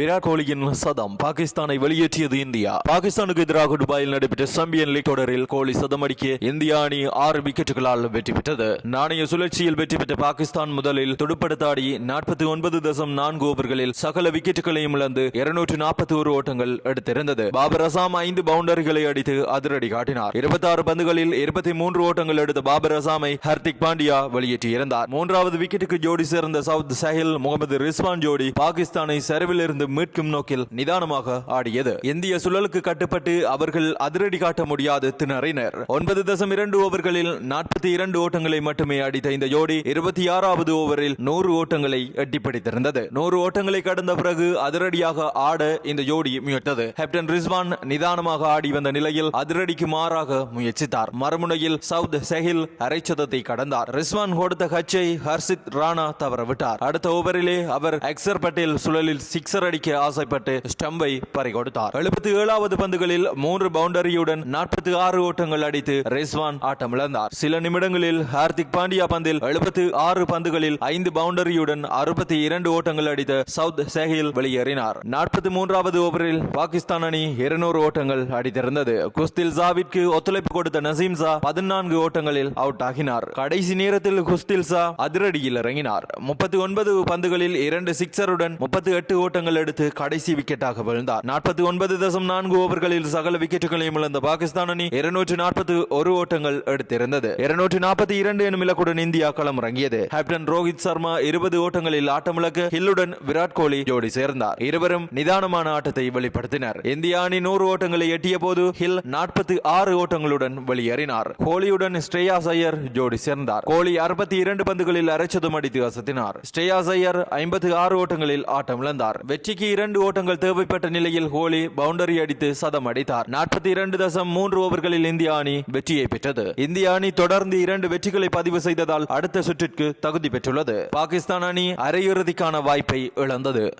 விராட் கோலியின் சதம் பாகிஸ்தானை வெளியேற்றியது இந்தியா. பாகிஸ்தானுக்கு எதிராக துபாயில் நடைபெற்ற சாம்பியன் லீக் தொடரில் கோலி சதமடிக்க இந்திய அணி ஆறு விக்கெட்டுகளால் வெற்றி பெற்றது. நாணய சுழற்சியில் வெற்றி பெற்ற பாகிஸ்தான் முதலில் துடுப்படுத்தாடி நாற்பத்தி ஒன்பது தசம் நான்கு ஓவர்களில் சகல விக்கெட்டுகளையும் இழந்து இருநூற்று நாற்பத்தி ஒரு ஓட்டங்கள் எடுத்திருந்தது. பாபர் அசாம் ஐந்து பவுண்டரிகளை அடித்து அதிரடி காட்டினார். இருபத்தி ஆறு பந்துகளில் இருபத்தி மூன்று ஓட்டங்கள் எடுத்த பாபர் அசாமை ஹர்திக் பாண்டியா வெளியேற்றியிருந்தார். மூன்றாவது விக்கெட்டுக்கு ஜோடி சேர்ந்த சவுத் சஹில் முகமது ரிஸ்வான் ஜோடி பாகிஸ்தானை சரிவில் இருந்து மீட்கும் நோக்கில் நிதானமாக ஆடியது. இந்திய சுழலுக்கு கட்டுப்பட்டு அவர்கள் அதிரடி காட்ட முடியாது திணறினர். ஒன்பது தசம் இரண்டு ஓவர்களில் நாற்பத்தி இரண்டு ஓட்டங்களை மட்டுமே அடித்த இந்த ஜோடி இருபத்தி ஆறாவது ஓவரில் நூறு ஓட்டங்களை எட்டிப்பிடித்திருந்தது. நூறு ஓட்டங்களை கடந்த பிறகு அதிரடியாக ஆட இந்த ஜோடி முயற்றது. கேப்டன் ரிஸ்வான் நிதானமாக ஆடி வந்த நிலையில் அதிரடிக்கு மாறாக முயற்சித்தார். மறுமுனையில் சவுத் செஹில் அரைச்சதத்தை கடந்தார். ரிஸ்வான் கொடுத்த ஹச்சை ஹர்ஷித் ராணா தவறவிட்டார். அடுத்த ஓவரிலே அவர் அக்சர் பட்டேல் சுழலில் சிக்ஸர் அடி அடிக்க ஆசைப்பட்டு ஸ்டம்பை பறிகொடுத்தார். எழுபத்தி ஏழாவது பந்துகளில் மூன்று பவுண்டரியுடன் நாற்பத்தி ஆறு ஓட்டங்கள் அடித்து ரிஸ்வான் ஆட்டமிழந்தார். சில நிமிடங்களில் ஹார்திக் பாண்டியா பந்தில் எழுபத்தி ஆறு பந்துகளில் ஐந்து பவுண்டரியுடன் அறுபத்தி இரண்டு ஓட்டங்கள் அடித்த சவுத் செஹில் வெளியேறினார். நாற்பத்தி மூன்றாவது ஓவரில் பாகிஸ்தான் அணி இருநூறு ஓட்டங்கள் அடித்திருந்தது. குஸ்தில் ஜாவிற்கு ஒத்துழைப்பு கொடுத்த நசீம் ஜா பதினான்கு ஓட்டங்களில் அவுட் ஆகினார். கடைசி நேரத்தில் குஸ்தில் ஜா அதிரடியில் இறங்கினார். முப்பத்தி ஒன்பது பந்துகளில் இரண்டு சிக்ஸருடன் முப்பத்தி எட்டு ஓட்டங்கள் எடுத்து கடைசி விக்கெட்டாக விழுந்தார். நாற்பத்தி ஒன்பது தசம் நான்கு ஓவர்களில் சகல விக்கெட்டுகளையும் இழந்த பாகிஸ்தான் அணி இருநூற்றி நாற்பத்தி ஒரு ஓட்டங்கள் எடுத்திருந்தது. இருநூற்றி நாற்பத்தி இரண்டு எனும் இலக்குடன் இந்தியா களமிறங்கியது. கேப்டன் ரோஹித் சர்மா இருபது ஓட்டங்களில் ஆட்டமிழக்க ஹில்லுடன் விராட் கோலி ஜோடி சேர்ந்தார். இருவரும் நிதானமான ஆட்டத்தை வெளிப்படுத்தினர். இந்திய அணி நூறு ஓட்டங்களை எட்டிய போது ஹில் நாற்பத்தி ஆறு ஓட்டங்களுடன் வெளியேறினார். கோலியுடன் ஸ்ரேயாஸ் ஐயர் ஜோடி சேர்ந்தார். கோலி அறுபத்தி இரண்டு பந்துகளில் அரைச்சதும் அடித்து அசத்தினார். ஸ்ரேயாஸ் ஐயர் ஐம்பத்தி ஆறு ஓட்டங்களில் ஆட்டம் இழந்தார் வெற்றிக்கு இரண்டு ஓட்டங்கள் தேவைப்பட்ட நிலையில் கோலி பவுண்டரி அடித்து சதம் அடித்தார். நாற்பத்தி இரண்டு தசம் மூன்று ஓவர்களில் இந்திய அணி வெற்றியை பெற்றது. இந்திய அணி தொடர்ந்து இரண்டு வெற்றிகளை பதிவு செய்ததால் அடுத்த சுற்றிற்கு தகுதி பெற்றுள்ளது. பாகிஸ்தான் அணி அரையிறுதிக்கான வாய்ப்பை இழந்தது.